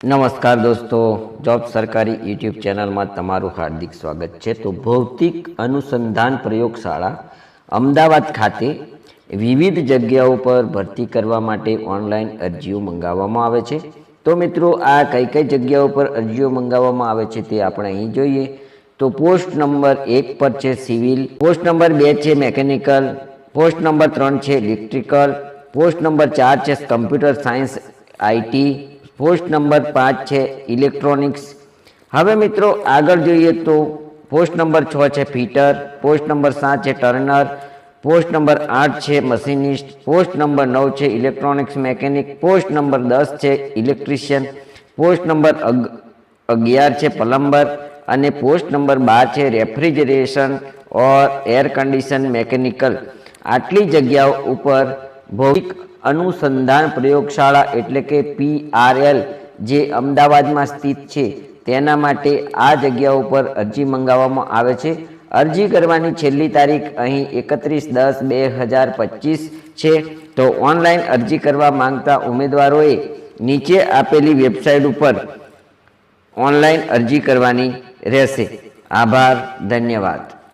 નમસ્કાર દોસ્તો, જોબ સરકારી યુટ્યુબ ચેનલમાં તમારું હાર્દિક સ્વાગત છે. તો ભૌતિક અનુસંધાન પ્રયોગશાળા અમદાવાદ ખાતે વિવિધ જગ્યાઓ પર ભરતી કરવા માટે ઓનલાઈન અરજીઓ મંગાવવામાં આવે છે. તો મિત્રો, આ કઈ કઈ જગ્યાઓ પર અરજીઓ મંગાવવામાં આવે છે તે આપણે અહીં જોઈએ. તો પોસ્ટ નંબર એક પર છે સિવિલ, પોસ્ટ નંબર બે છે મેકેનિકલ, પોસ્ટ નંબર ત્રણ છે ઇલેક્ટ્રિકલ, પોસ્ટ નંબર ચાર છે computer science IT post number પાંચ છે, ઇલેક્ટ્રોનિક્સ. હવે મિત્રો આગળ જોઈએ તો પોસ્ટ નંબર છ છે, ફીટર. પોસ્ટ નંબર સાત છે, ટર્નર. પોસ્ટ નંબર આઠ છે, મશીનિસ્ટ. પોસ્ટ નંબર નવ છે, ઇલેક્ટ્રોનિક્સ મેકેનિક. પોસ્ટ નંબર દસ છે, ઇલેક્ટ્રિશિયન. પોસ્ટ નંબર અગ- અગિયાર છે, પ્લમ્બર. અને પોસ્ટ નંબર બાર છે, refrigeration or air condition mechanical. આટલી જગ્યાઓ ઉપર ભૌતિક અનુસંધાન પ્રયોગશાળા એટલે કે પીઆરએલ જે અમદાવાદમાં સ્થિત છે, તેના માટે આ જગ્યા ઉપર અરજી મંગાવવામાં આવે છે. અરજી કરવાની છેલ્લી તારીખ અહીં એકત્રીસ દસ બે હજાર પચીસ છે. તો ઓનલાઈન અરજી કરવા માંગતા ઉમેદવારોએ નીચે આપેલી વેબસાઇટ ઉપર ઓનલાઈન અરજી કરવાની રહેશે. આભાર, ધન્યવાદ.